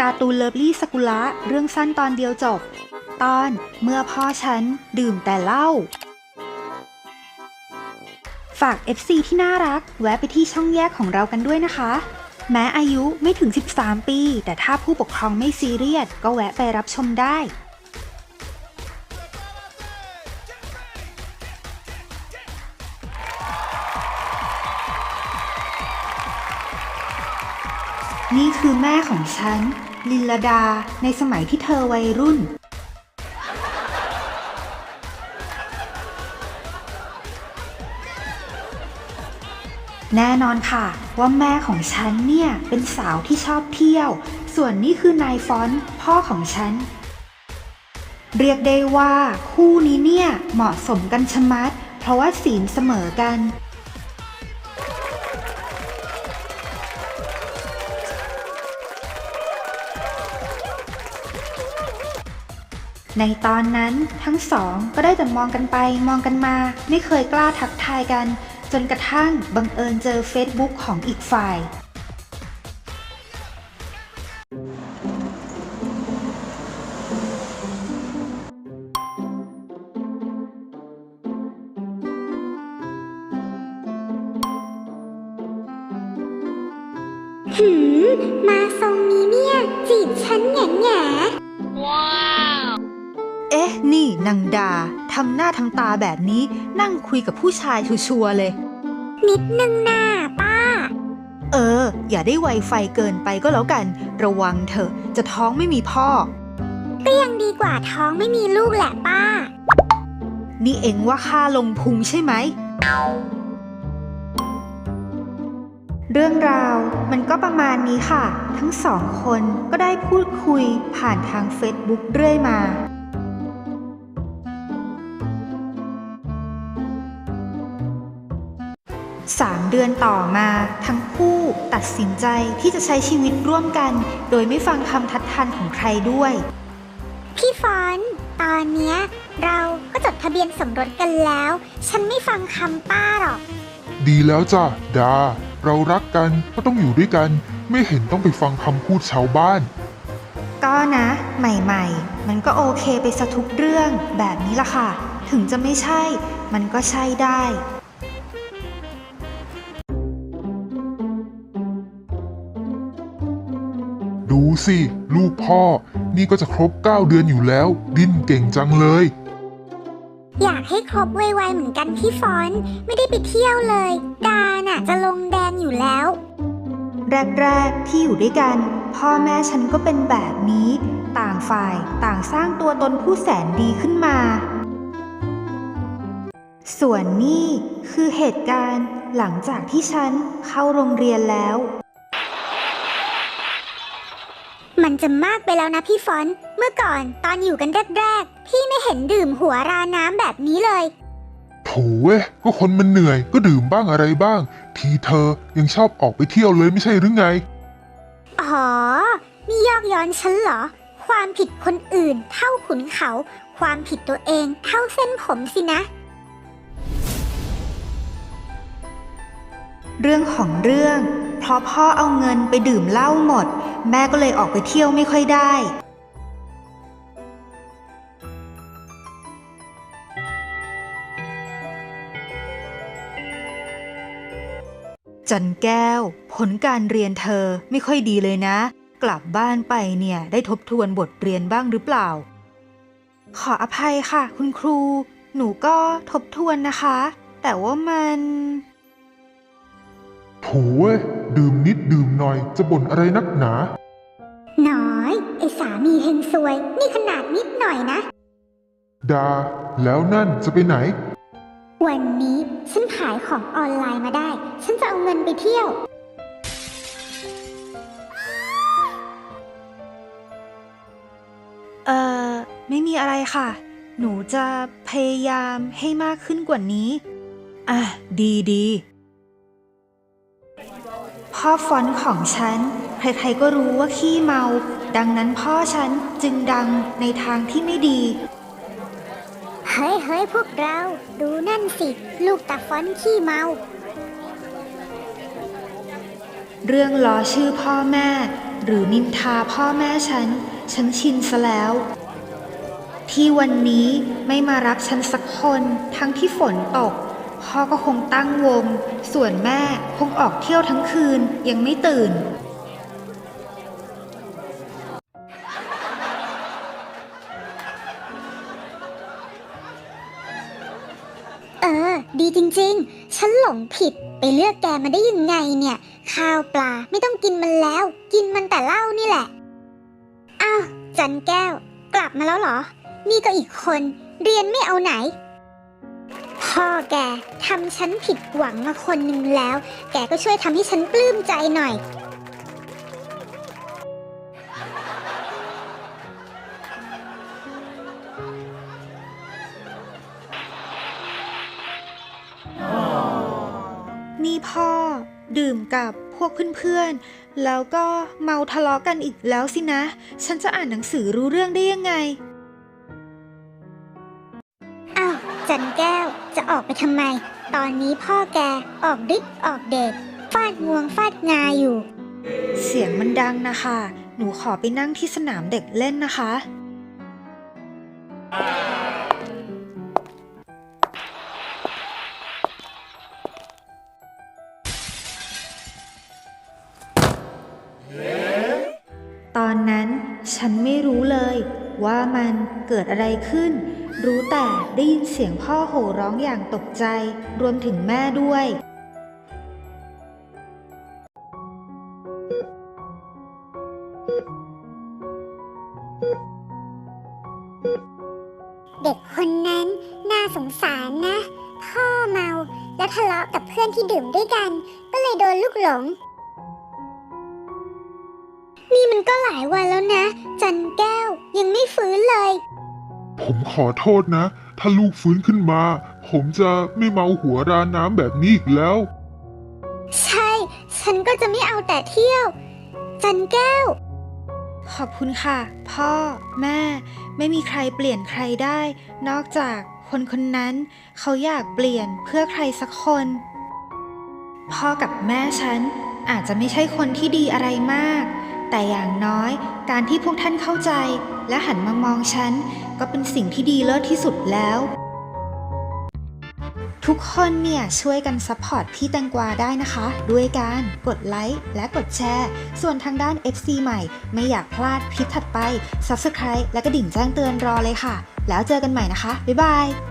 การ์ตูนเลิฟลี่สกุละเรื่องสั้นตอนเดียวจบ ตอนเมื่อพ่อฉันดื่มแต่เหล้าฝาก FC ที่น่ารัก แวะไปที่ช่องแยกของเรากันด้วยนะคะ แม้อายุไม่ถึง 13 ปี แต่ถ้าผู้ปกครองไม่ซีเรียสก็แวะไปรับชมได้ คือแม่ของฉัน ลินลดาในสมัยที่เธอวัยรุ่น แน่นอนค่ะ ว่าแม่ของฉันเนี่ย เป็นสาวที่ชอบเที่ยว ส่วนนี่คือนายฟอนพ่อของฉัน เรียกได้ว่าคู่นี้เนี่ย เหมาะสมกันชะมัด เพราะว่าศีลเสมอกัน ในตอนนั้นทั้งสองก็ได้แต่มองกันไปมองกันมา ไม่เคยกล้าทักทายกัน จนกระทั่งบังเอิญเจอเฟซบุ๊กของอีกฝ่าย หืมมา นี่นางดาทำหน้าทำตาแบบนี้นั่งคุยกับผู้ชายชัวร์ๆเลย นิดนึงน่าป้า เออ อย่าได้ไวไฟเกินไปก็แล้วกัน ระวังเถอะจะท้องไม่มีพ่อ ก็ยังดีกว่าท้องไม่มีลูกแหละป้า นี่เองว่าค่าลงพุงใช่ไหม เรื่องราวมันก็ประมาณนี้ค่ะ ทั้งสองคนก็ได้พูดคุยผ่านทางเฟซบุ๊กเรื่อยมา สามเดือนต่อมา ทั้งคู่ตัดสินใจที่จะใช้ชีวิตร่วมกัน โดยไม่ฟังคำทัดทานของใครด้วย พี่ฟอน ตอนเนี้ย เราก็จดทะเบียนสมรสกันแล้ว ฉันไม่ฟังคำป้าหรอก ดีแล้วจ้ะดา เรารักกันก็ต้องอยู่ด้วยกัน ไม่เห็นต้องไปฟังคำพูดชาวบ้าน ก็นะ ใหม่ๆ มันก็โอเคไปซะทุกเรื่องแบบนี้ล่ะค่ะ ถึงจะไม่ใช่ มันก็ใช่ได้ ดูสิ ลูกพ่อ นี่ก็จะครบ 9 เดือนอยู่แล้ว ดิ้นเก่งจังเลย อยากให้ครบไวๆเหมือนกันพี่ฟอนไม่ได้ไปเที่ยวเลย ดาน่ะจะลงแดงอยู่แล้ว แรกๆที่อยู่ด้วยกัน พ่อแม่ฉันก็เป็นแบบนี้ ต่างฝ่ายต่างสร้างตัวตนผู้แสนดีขึ้นมา ส่วนนี่คือเหตุการณ์หลังจากที่ฉันเข้าโรงเรียนแล้ว มันจะมากไปแล้วนะพี่ฟอน เมื่อก่อนตอนอยู่กันแรกๆ พี่ไม่เห็นดื่มหัวราน้ำแบบนี้เลย โถเว้ยก็คนมันเหนื่อยก็ดื่มบ้างอะไรบ้าง ทีเธอยังชอบออกไปเที่ยวเลยไม่ใช่หรือไง อ๋อนี่ยอกย้อนฉันเหรอ ความผิดคนอื่นเท่าขุนเขา ความผิดตัวเองเท่าเส้นผมสินะ เรื่องของเรื่อง เพราะพ่อเอาเงินไปดื่มเหล้าหมด แม่ก็เลยออกไปเที่ยวไม่ค่อยได้ จันแก้ว ผลการเรียนเธอไม่ค่อยดีเลยนะ กลับบ้านไปเนี่ย ได้ทบทวนบทเรียนบ้างหรือเปล่า ขออภัยค่ะ คุณครู หนูก็ทบทวนนะคะ แต่ว่ามัน โถเว้ยดื่มนิดดื่มหน่อยจะบ่นอะไรนักหนา น้อย ไอสามีเฮงซวย นี่ขนาดนิดหน่อยนะ ดา แล้วนั่นจะไปไหน วันนี้ฉันขายของออนไลน์มาได้ ฉันจะเอาเงินไปเที่ยว เอ่อ ไม่มีอะไรค่ะ หนูจะพยายามให้มากขึ้นกว่านี้ อะ ดีดี พ่อฟอนต์ของฉัน ใครๆก็รู้ว่าขี้เมา ดังนั้นพ่อฉันจึงดังในทางที่ไม่ดี เฮ้ยเฮ้ยพวกเรา ดูนั่นสิ ลูกตาฟอนขี้เมา เรื่องล้อชื่อพ่อแม่ หรือนินทาพ่อแม่ฉัน ฉันชินซะแล้ว ที่วันนี้ไม่มารับฉันสักคนทั้งที่ฝนตก พ่อก็คงตั้งวง ส่วนแม่คงออกเที่ยวทั้งคืนยังไม่ตื่น เออ ดีจริงๆ ฉันหลงผิดไปเลือกแกมาได้ยังไงเนี่ย ข้าวปลาไม่ต้องกินมันแล้ว กินมันแต่เหล้านี่แหละ อ้าว จันแก้ว กลับมาแล้วเหรอ นี่ก็อีกคน เรียนไม่เอาไหน พ่อแกทำฉันผิดหวังมาคนหนึ่งแล้ว แกก็ช่วยทำให้ฉันปลื้มใจหน่อย นี่พ่อ ดื่มกับพวกเพื่อนๆ แล้วก็เมาทะเลาะกันอีกแล้วสินะ ฉันจะอ่านหนังสือรู้เรื่องได้ยังไง จะออกไปทำไม ตอนนี้พ่อแกออกฤทธิ์ออกเดชฟาดงวงฟาดงาอยู่ เสียงมันดังนะคะ หนูขอไปนั่งที่สนามเด็กเล่นนะคะ ตอนนั้นฉันไม่รู้เลยว่ามันเกิดอะไรขึ้น รู้แต่ได้ยินเสียงพ่อโห่ร้องอย่างตกใจ รวมถึงแม่ด้วย เด็กคนนั้นน่าสงสารนะ พ่อเมาแล้วทะเลาะกับเพื่อนที่ดื่มด้วยกัน ก็เลยโดนลูกหลง นี่มันก็หลายวันแล้วนะ จันแก้วยังไม่ฟื้นเลย ผมขอโทษนะ ถ้าลูกฟื้นขึ้นมา ผมจะไม่เมาหัวราน้ำแบบนี้อีกแล้ว ใช่ ฉันก็จะไม่เอาแต่เที่ยว จันแก้ว ขอบคุณค่ะ พ่อ แม่ ไม่มีใครเปลี่ยนใครได้ นอกจากคนคนนั้น เขาอยากเปลี่ยนเพื่อใครสักคน พ่อกับแม่ฉันอาจจะไม่ใช่คนที่ดีอะไรมาก แต่อย่างน้อย การที่พวกท่านเข้าใจ และหันมามองฉัน ก็เป็นสิ่งที่ดีเลิศที่สุดแล้ว ทุกคนเนี่ยช่วยกันซัพพอร์ตพี่แตงกวาได้นะคะ ด้วยการกดไลค์และกดแชร์ ส่วนทางด้าน FC ใหม่ ไม่อยากพลาดคลิปถัดไป Subscribe และกระดิ่งแจ้งเตือนรอเลยค่ะ แล้วเจอกันใหม่นะคะ บ๊ายบาย